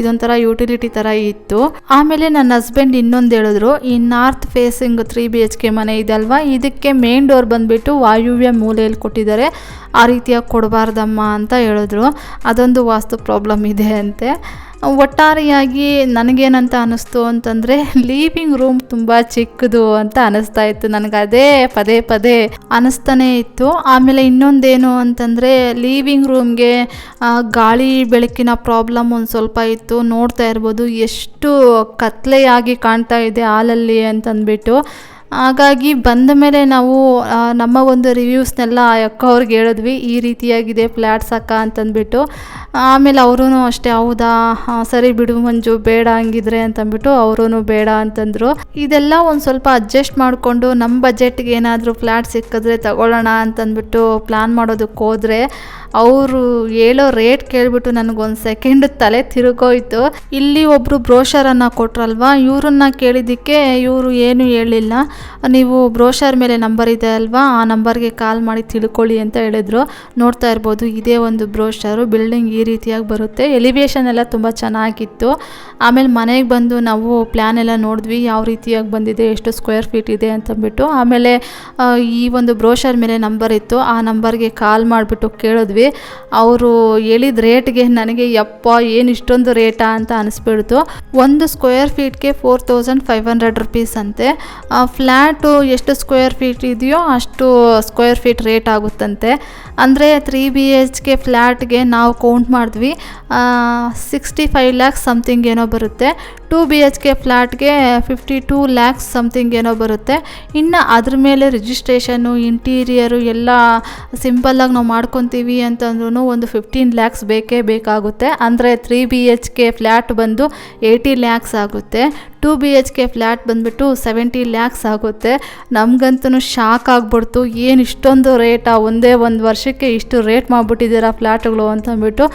[SPEAKER 1] ಇದೊಂಥರ ಯುಟಿಲಿಟಿ ಥರ ಇತ್ತು. ಆಮೇಲೆ ನನ್ನ ಹಸ್ಬೆಂಡ್ ಇನ್ನೊಂದು ಹೇಳಿದ್ರು, ಈ north facing three B H K ಮನೆ ಇದೆ ಅಲ್ವಾ? ಇದಕ್ಕೆ ಮೇನ್ ಡೋರ್ ಬಂದುಬಿಟ್ಟು ವಾಯುವ್ಯ ಮೂಲೆಯಲ್ಲಿ ಕೊಟ್ಟಿದ್ದಾರೆ. ಆ ರೀತಿಯಾಗಿ ಕೊಡಬಾರ್ದಮ್ಮ ಅಂತ ಹೇಳಿದ್ರು. ಅದೊಂದು ವಾಸ್ತು ಪ್ರಾಬ್ಲಮ್ ಇದೆ ಅಂತೆ. ಒಟ್ಟಾರೆಯಾಗಿ ನನಗೇನಂತ ಅನ್ನಿಸ್ತು ಅಂತಂದರೆ ಲೀವಿಂಗ್ ರೂಮ್ ತುಂಬ ಚಿಕ್ಕದು ಅಂತ ಅನ್ನಿಸ್ತಾ ಇತ್ತು ನನಗೆ. ಅದೇ ಪದೇ ಪದೇ ಅನ್ನಿಸ್ತಾನೆ ಇತ್ತು. ಆಮೇಲೆ ಇನ್ನೊಂದೇನು ಅಂತಂದರೆ ಲೀವಿಂಗ್ ರೂಮ್ಗೆ ಗಾಳಿ ಬೆಳಕಿನ ಪ್ರಾಬ್ಲಮ್ ಒಂದು ಸ್ವಲ್ಪ ಇತ್ತು. ನೋಡ್ತಾ ಇರ್ಬೋದು, ಎಷ್ಟು ಕತ್ಲೆಯಾಗಿ ಕಾಣ್ತಾ ಇದೆ ಹಾಲಲ್ಲಿ ಅಂತಂದ್ಬಿಟ್ಟು. ಹಾಗಾಗಿ ಬಂದ ಮೇಲೆ ನಾವು ನಮ್ಮ ಒಂದು ರಿವ್ಯೂಸ್ನೆಲ್ಲ ಅಕ್ಕ ಅವ್ರಿಗೆ ಹೇಳಿದ್ವಿ, ಈ ರೀತಿಯಾಗಿದೆ ಫ್ಲ್ಯಾಟ್ಸ್ ಅಕ್ಕ ಅಂತಂದ್ಬಿಟ್ಟು. ಆಮೇಲೆ ಅವರೂ ಅಷ್ಟೇ, ಹೌದಾ ಸರಿ ಬಿಡು ಮಂಜು, ಬೇಡ ಹಂಗಿದ್ರೆ ಅಂತಂದ್ಬಿಟ್ಟು ಅವರೂ ಬೇಡ ಅಂತಂದರು. ಇದೆಲ್ಲ ಒಂದು ಸ್ವಲ್ಪ ಅಡ್ಜಸ್ಟ್ ಮಾಡಿಕೊಂಡು ನಮ್ಮ ಬಜೆಟ್ಗೆ ಏನಾದರೂ ಫ್ಲ್ಯಾಟ್ ಸಿಕ್ಕಿದ್ರೆ ತಗೊಳ್ಳೋಣ ಅಂತಂದ್ಬಿಟ್ಟು ಪ್ಲ್ಯಾನ್ ಮಾಡೋದಕ್ಕೆ ಹೋದರೆ ಅವರು ಹೇಳೋ ರೇಟ್ ಕೇಳಿಬಿಟ್ಟು ನನಗೊಂದು ಸೆಕೆಂಡ್ ತಲೆ ತಿರುಗೋಯ್ತು. ಇಲ್ಲಿ ಒಬ್ಬರು ಬ್ರೋಷರನ್ನು ಕೊಟ್ರಲ್ವಾ? ಇವರನ್ನ ಕೇಳಿದ್ದಕ್ಕೆ ಇವರು ಏನು ಹೇಳಿಲ್ಲ. ನೀವು ಬ್ರೋಷರ್ ಮೇಲೆ ನಂಬರ್ ಇದೆ ಅಲ್ವಾ? ಆ ನಂಬರ್ಗೆ ಕಾಲ್ ಮಾಡಿ ತಿಳ್ಕೊಳ್ಳಿ ಅಂತ ಹೇಳಿದ್ರು. ನೋಡ್ತಾ ಇರ್ಬೋದು, ಇದೇ ಒಂದು ಬ್ರೋಷರು ಬಿಲ್ಡಿಂಗ್ ಈ ರೀತಿಯಾಗಿ ಬರುತ್ತೆ. ಎಲಿವೇಶನ್ ಎಲ್ಲ ತುಂಬ ಚೆನ್ನಾಗಿತ್ತು. ಆಮೇಲೆ ಮನೆಗೆ ಬಂದು ನಾವು ಪ್ಲ್ಯಾನ್ ಎಲ್ಲ ನೋಡಿದ್ವಿ. ಯಾವ ರೀತಿಯಾಗಿ ಬಂದಿದೆ? ಎಷ್ಟು ಸ್ಕ್ವೇರ್ ಫೀಟ್ ಇದೆ ಅಂತಂದ್ಬಿಟ್ಟು. ಆಮೇಲೆ ಈ ಒಂದು ಬ್ರೋಷರ್ ಮೇಲೆ ನಂಬರ್ ಇತ್ತು. ಆ ನಂಬರ್ಗೆ ಕಾಲ್ ಮಾಡಿಬಿಟ್ಟು ಕೇಳಿದ್ವಿ. ಅವರು ಹೇಳಿದ ರೇಟ್ಗೆ ನನಗೆ ಯಪ್ಪ ಏನು ಇಷ್ಟೊಂದು ರೇಟಾ ಅಂತ ಅನಿಸ್ಬಿಡ್ತು. ಒಂದು square ಫೀಟ್ಗೆ four thousand five hundred rupees ಅಂತೆ. ಫ್ಲ್ಯಾಟು ಎಷ್ಟು ಸ್ಕ್ವೇರ್ ಫೀಟ್ ಇದೆಯೋ ಅಷ್ಟು ಸ್ಕ್ವೇರ್ ಫೀಟ್ ರೇಟ್ ಆಗುತ್ತಂತೆ. ಅಂದರೆ ತ್ರೀ ಬಿ ಎಚ್ ಕೆ ಫ್ಲ್ಯಾಟ್ಗೆ ನಾವು ಕೌಂಟ್ ಮಾಡಿದ್ವಿ. ಸಿಕ್ಸ್ಟಿ ಫೈವ್ ಲ್ಯಾಕ್ಸ್ ಸಮಥಿಂಗ್ ಏನೋ ಬರುತ್ತೆ. ಟೂ ಬಿ ಎಚ್ ಕೆ ಫ್ಲ್ಯಾಟ್ಗೆ ಫಿಫ್ಟಿ ಟೂ ಲ್ಯಾಕ್ಸ್ ಸಮಥಿಂಗ್ ಏನೋ ಬರುತ್ತೆ. ಇನ್ನು ಅದ್ರ ಮೇಲೆ ರಿಜಿಸ್ಟ್ರೇಷನು ಇಂಟೀರಿಯರು ಎಲ್ಲ ಸಿಂಪಲ್ಲಾಗಿ ನಾವು ಮಾಡ್ಕೊತೀವಿ ಅಂತಂದ್ರೂ ಒಂದು ಫಿಫ್ಟೀನ್ ಲ್ಯಾಕ್ಸ್ ಬೇಕೇ ಬೇಕಾಗುತ್ತೆ. ಅಂದರೆ three B H K flat ಬಂದು ಏಯ್ಟಿ ಲ್ಯಾಕ್ಸ್ ಆಗುತ್ತೆ. Two B H K flat ಬಂದುಬಿಟ್ಟು ಸೆವೆಂಟಿ ಲ್ಯಾಕ್ಸ್ ಆಗುತ್ತೆ. ನಮಗಂತೂ ಶಾಕ್ ಆಗ್ಬಿಡ್ತು. ಏನು ಇಷ್ಟೊಂದು ರೇಟಾ ಒಂದೇ ಒಂದು ವರ್ಷಕ್ಕೆ ಇಷ್ಟು ರೇಟ್ ಮಾಡಿಬಿಟ್ಟಿದ್ದೀರಾ ಫ್ಲ್ಯಾಟ್ಗಳು ಅಂತಂದ್ಬಿಟ್ಟು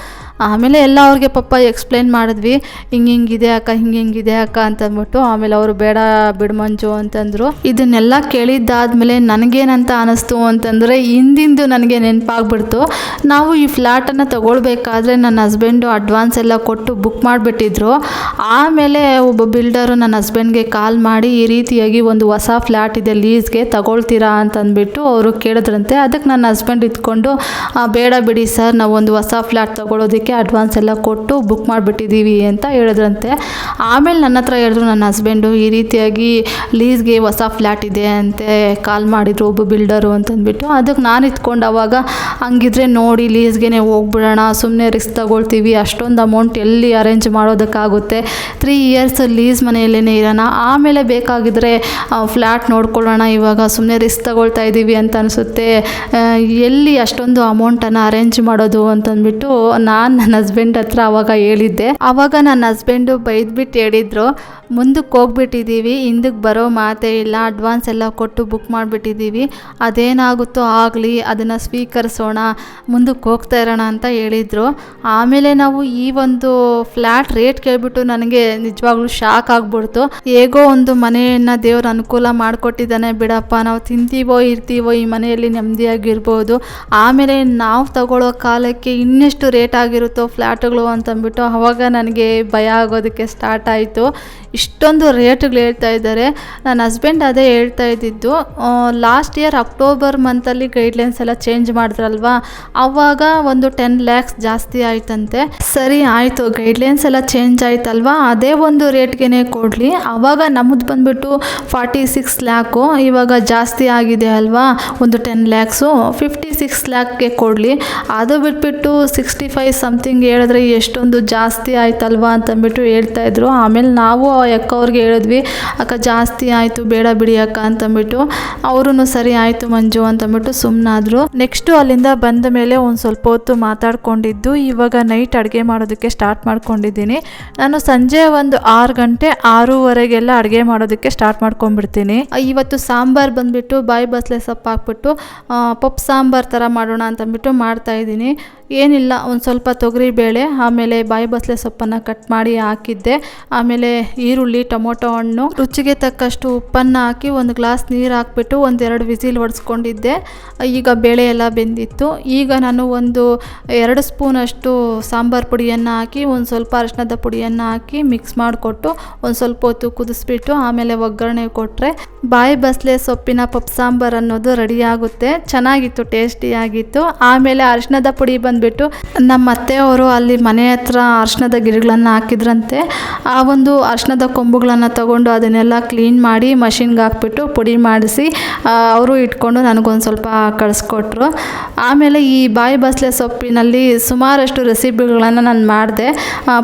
[SPEAKER 1] ಆಮೇಲೆ ಎಲ್ಲ ಅವ್ರಿಗೆ ಪಪ್ಪ ಎಕ್ಸ್ಪ್ಲೇನ್ ಮಾಡಿದ್ವಿ. ಹಿಂಗೆ ಹಿಂಗಿದೆ ಅಕ್ಕ, ಹಿಂಗೆ ಹಿಂಗಿದೆ ಅಕ್ಕ ಅಂತಂದ್ಬಿಟ್ಟು ಆಮೇಲೆ ಅವರು ಬೇಡ ಬಿಡು ಮಂಜು ಅಂತಂದರು. ಇದನ್ನೆಲ್ಲ ಕೇಳಿದ್ದಾದ್ಮೇಲೆ ನನಗೇನಂತ ಅನ್ನಿಸ್ತು ಅಂತಂದರೆ ಹಿಂದಿಂದು ನನಗೆ ನೆನಪಾಗ್ಬಿಡ್ತು. ನಾವು ಈ ಫ್ಲ್ಯಾಟನ್ನು ತಗೊಳ್ಬೇಕಾದ್ರೆ ನನ್ನ ಹಸ್ಬೆಂಡು ಅಡ್ವಾನ್ಸ್ ಎಲ್ಲ ಕೊಟ್ಟು ಬುಕ್ ಮಾಡಿಬಿಟ್ಟಿದ್ರು. ಆಮೇಲೆ ಒಬ್ಬ ಬಿಲ್ಡರು ನನ್ನ ಹಸ್ಬೆಂಡ್ಗೆ ಕಾಲ್ ಮಾಡಿ ಈ ರೀತಿಯಾಗಿ ಒಂದು ಹೊಸ ಫ್ಲ್ಯಾಟ್ ಇದೆ ಲೀಸ್ಗೆ ತಗೊಳ್ತೀರಾ ಅಂತಂದ್ಬಿಟ್ಟು ಅವರು ಕೇಳಿದ್ರಂತೆ. ಅದಕ್ಕೆ ನನ್ನ ಹಸ್ಬೆಂಡ್ ಇದ್ಕೊಂಡು "ಆ, ಬೇಡ ಬಿಡಿ ಸರ್ ನಾವು ಒಂದು ಹೊಸ ಫ್ಲ್ಯಾಟ್ ತಗೊಳ್ಳೋದಕ್ಕೆ ಅಡ್ವಾನ್ಸ್ ಎಲ್ಲ ಕೊಟ್ಟು ಬುಕ್ ಮಾಡಿಬಿಟ್ಟಿದ್ದೀವಿ ಅಂತ ಹೇಳಿದ್ರಂತೆ. ಆಮೇಲೆ ನನ್ನ ಹತ್ರ ಹೇಳಿದ್ರು ನನ್ನ ಹಸ್ಬೆಂಡು ಈ ರೀತಿಯಾಗಿ ಲೀಸ್ಗೆ ಹೊಸ ಫ್ಲ್ಯಾಟ್ ಇದೆ ಅಂತೆ ಕಾಲ್ ಮಾಡಿದರು ಒಬ್ಬ ಬಿಲ್ಡರು ಅಂತಂದ್ಬಿಟ್ಟು. ಅದಕ್ಕೆ ನಾನು ಇದ್ಕೊಂಡು ಹಂಗಿದ್ರೆ ನೋಡಿ ಲೀಸ್ಗೆ ಹೋಗ್ಬಿಡೋಣ ಸುಮ್ಮನೆ ರಿಸ್ಕ್ ತಗೊಳ್ತೀವಿ ಅಷ್ಟೊಂದು ಅಮೌಂಟ್ ಎಲ್ಲಿ ಅರೇಂಜ್ ಮಾಡೋದಕ್ಕಾಗುತ್ತೆ. ತ್ರೀ ಇಯರ್ಸ್ ಲೀಸ್ ಮನೆಯಲ್ಲೇ ಇರೋಣ. ಆಮೇಲೆ ಬೇಕಾಗಿದ್ದರೆ ಫ್ಲ್ಯಾಟ್ ನೋಡ್ಕೊಳ್ಳೋಣ. ಇವಾಗ ಸುಮ್ಮನೆ ರಿಸ್ಕ್ ತಗೊಳ್ತಾ ಇದ್ದೀವಿ ಅಂತ ಅನಿಸುತ್ತೆ. ಎಲ್ಲಿ ಅಷ್ಟೊಂದು ಅಮೌಂಟನ್ನು ಅರೇಂಜ್ ಮಾಡೋದು ಅಂತಂದ್ಬಿಟ್ಟು ನಾನು ನನ್ನ ಹಸ್ಬೆಂಡ್ ಹತ್ರ ಅವಾಗ ಹೇಳಿದ್ದೆ. ಆವಾಗ ನನ್ನ ಹಸ್ಬೆಂಡು ಬೈದ್ಬಿಟ್ಟು ಹೇಳಿದ್ರು. ಮುಂದಕ್ಕೆ ಹೋಗ್ಬಿಟ್ಟಿದ್ದೀವಿ, ಹಿಂದಕ್ಕೆ ಬರೋ ಮಾತೇ ಇಲ್ಲ ಅಡ್ವಾನ್ಸ್ ಎಲ್ಲ ಕೊಟ್ಟು ಬುಕ್ ಮಾಡಿಬಿಟ್ಟಿದ್ದೀವಿ. ಅದೇನಾಗುತ್ತೋ ಆಗಲಿ, ಅದನ್ನು ಸ್ವೀಕರಿಸೋಣ, ಮುಂದಕ್ಕೆ ಹೋಗ್ತಾ ಇರೋಣ ಅಂತ ಹೇಳಿದರು. ಆಮೇಲೆ ನಾವು ಈ ಒಂದು ಫ್ಲ್ಯಾಟ್ ರೇಟ್ ಕೇಳಿಬಿಟ್ಟು ನನಗೆ ನಿಜವಾಗ್ಲೂ ಶಾಕ್ ಆಗ್ಬಿಡ್ತು. ಹೇಗೋ ಒಂದು ಮನೆಯನ್ನು ದೇವ್ರ ಅನುಕೂಲ ಮಾಡಿಕೊಟ್ಟಿದ್ದಾನೆ ಬಿಡಪ್ಪ, ನಾವು ತಿಂತೀವೋ ಇರ್ತೀವೋ ಈ ಮನೆಯಲ್ಲಿ ನೆಮ್ಮದಿಯಾಗಿರ್ಬೋದು. ಆಮೇಲೆ ನಾವು ತಗೊಳ್ಳೋ ಕಾಲಕ್ಕೆ ಇನ್ನೆಷ್ಟು ರೇಟ್ ಆಗಿರುತ್ತೋ ಫ್ಲ್ಯಾಟ್ಗಳು ಅಂತಂದ್ಬಿಟ್ಟು ಆವಾಗ ನನಗೆ ಭಯ ಆಗೋದಕ್ಕೆ ಸ್ಟಾರ್ಟ್ ಆಯಿತು. ಇಷ್ಟೊಂದು ರೇಟ್ಗಳು ಹೇಳ್ತಾ ಇದ್ದಾರೆ. ನನ್ನ ಹಸ್ಬೆಂಡ್ ಅದೇ ಹೇಳ್ತಾ ಇದ್ದಿದ್ದು ಲಾಸ್ಟ್ ಇಯರ್ ಅಕ್ಟೋಬರ್ ಮಂತಲ್ಲಿ ಗೈಡ್ಲೈನ್ಸ್ ಎಲ್ಲ ಚೇಂಜ್ ಮಾಡಿದ್ರಲ್ವಾ? ಆವಾಗ ಒಂದು ಟೆನ್ ಲ್ಯಾಕ್ಸ್ ಜಾಸ್ತಿ ಆಯ್ತಂತೆ. ಸರಿ ಆಯಿತು ಗೈಡ್ಲೈನ್ಸ್ ಎಲ್ಲ ಚೇಂಜ್ ಆಯ್ತಲ್ವಾ? ಅದೇ ಒಂದು ರೇಟ್ಗೆ ಕೊಡಲಿ. ಆವಾಗ ನಮ್ಮದು ಬಂದ್ಬಿಟ್ಟು ಫಾರ್ಟಿ ಸಿಕ್ಸ್ ಲ್ಯಾಕು ಇವಾಗ ಜಾಸ್ತಿ ಆಗಿದೆ ಅಲ್ವಾ? ಒಂದು ಟೆನ್ ಲ್ಯಾಕ್ಸು ಫಿಫ್ಟಿ ಸಿಕ್ಸ್ ಲ್ಯಾಕ್ಗೆ ಕೊಡಲಿ. ಅದು ಬಿಟ್ಬಿಟ್ಟು ಸಿಕ್ಸ್ಟಿ ಫೈವ್ ಸಮಥಿಂಗ್ ಹೇಳಿದ್ರೆ ಎಷ್ಟೊಂದು ಜಾಸ್ತಿ ಆಯ್ತಲ್ವಾ ಅಂತಂದ್ಬಿಟ್ಟು ಹೇಳ್ತಾ ಇದ್ರು. ಆಮೇಲೆ ನಾವು ಅಕ್ಕ ಅವ್ರಿಗೆ ಹೇಳಿದ್ವಿ, ಅಕ್ಕ ಜಾಸ್ತಿ ಆಯಿತು, ಬೇಡ ಬಿಡಿ ಅಕ್ಕ ಅಂತಂದ್ಬಿಟ್ಟು. ಅವರು ಸರಿ ಆಯಿತು ಮಂಜು ಅಂತಂದ್ಬಿಟ್ಟು ಸುಮ್ಮನಾದರು ನೆಕ್ಸ್ಟು ಅಲ್ಲಿಂದ ಬಂದ ಮೇಲೆ ಒಂದು ಸ್ವಲ್ಪ ಹೊತ್ತು ಮಾತಾಡ್ಕೊಂಡಿದ್ದು, ಇವಾಗ ನೈಟ್ ಅಡುಗೆ ಮಾಡೋದಕ್ಕೆ ಸ್ಟಾರ್ಟ್ ಮಾಡ್ಕೊಂಡಿದ್ದೀನಿ. ನಾನು ಸಂಜೆ ಒಂದು ಆರು ಗಂಟೆ, ಆರೂವರೆಗೆಲ್ಲ ಅಡುಗೆ ಮಾಡೋದಕ್ಕೆ ಸ್ಟಾರ್ಟ್ ಮಾಡ್ಕೊಂಡ್ಬಿಡ್ತೀನಿ. ಇವತ್ತು ಸಾಂಬಾರು ಬಂದುಬಿಟ್ಟು, ಬಾಯಿ ಬಸಳೆ ಸೊಪ್ಪು ಹಾಕ್ಬಿಟ್ಟು ಪಪ್ ಪಪ್ಪು ಸಾಂಬಾರು ಥರ ಮಾಡೋಣ ಅಂತಂದ್ಬಿಟ್ಟು ಮಾಡ್ತಾಯಿದ್ದೀನಿ ಏನಿಲ್ಲ, ಒಂದು ಸ್ವಲ್ಪ ತೊಗರಿ ಬೇಳೆ, ಆಮೇಲೆ ಬಾಯಿ ಬಸಳೆ ಸೊಪ್ಪನ್ನು ಕಟ್ ಮಾಡಿ ಹಾಕಿದ್ದೆ. ಆಮೇಲೆ ಈರುಳ್ಳಿ, ಟೊಮೊಟೊ ಹಣ್ಣು. ರುಚಿಗೆ ತಕ್ಕಷ್ಟು ಉಪ್ಪನ್ನು ಹಾಕಿ ಒಂದು ಗ್ಲಾಸ್ ನೀರು ಹಾಕ್ಬಿಟ್ಟು ಒಂದೆರಡು ವಿಸಿಲ್ ಹೊಡೆಸ್ಕೊಂಡಿದ್ದೆ. ಈಗ ಬೇಳೆ ಎಲ್ಲ ಬೆಂದಿತ್ತು. ಈಗ ನಾನು ಒಂದು ಎರಡು ಸ್ಪೂನಷ್ಟು ಸಾಂಬಾರು ಪುಡಿಯನ್ನು ಹಾಕಿ, ಒಂದು ಸ್ವಲ್ಪ ಅರಿಶಿಣದ ಪುಡಿಯನ್ನು ಹಾಕಿ ಮಿಕ್ಸ್ ಮಾಡಿಕೊಟ್ಟು ಒಂದು ಸ್ವಲ್ಪ ಹೊತ್ತು ಕುದಿಸ್ಬಿಟ್ಟು ಆಮೇಲೆ ಒಗ್ಗರಣೆ ಕೊಟ್ಟರೆ ಬಾಯಿ ಬಸಳೆ ಸೊಪ್ಪಿನ ಪಪ್ ಸಾಂಬಾರು ಅನ್ನೋದು ರೆಡಿ ಆಗುತ್ತೆ. ಚೆನ್ನಾಗಿತ್ತು, ಟೇಸ್ಟಿಯಾಗಿತ್ತು. ಆಮೇಲೆ ಅರಿಶಿಣದ ಪುಡಿ ಬಂದುಬಿಟ್ಟು ನಮ್ಮ ಅತ್ತೆಯವರು ಅಲ್ಲಿ ಮನೆ ಹತ್ರ ಅರಿಶಿನದ ಗಿಡಗಳನ್ನು ಹಾಕಿದ್ರಂತೆ. ಆ ಒಂದು ಅರಿಶಿಣದ ಕೊಂಬುಗಳನ್ನು ತಗೊಂಡು ಅದನ್ನೆಲ್ಲ ಕ್ಲೀನ್ ಮಾಡಿ ಮಷಿನ್ಗೆ ಹಾಕ್ಬಿಟ್ಟು ಪುಡಿ ಮಾಡಿಸಿ ಅವರು ಇಟ್ಕೊಂಡು ನನಗೊಂದು ಸ್ವಲ್ಪ ಕಳಿಸ್ಕೊಟ್ರು. ಆಮೇಲೆ ಈ ಬಾಯಿ ಬಸಳೆ ಸೊಪ್ಪಿನಲ್ಲಿ ಸುಮಾರಷ್ಟು ರೆಸಿಪಿಗಳನ್ನು ನಾನು ಮಾಡಿದೆ.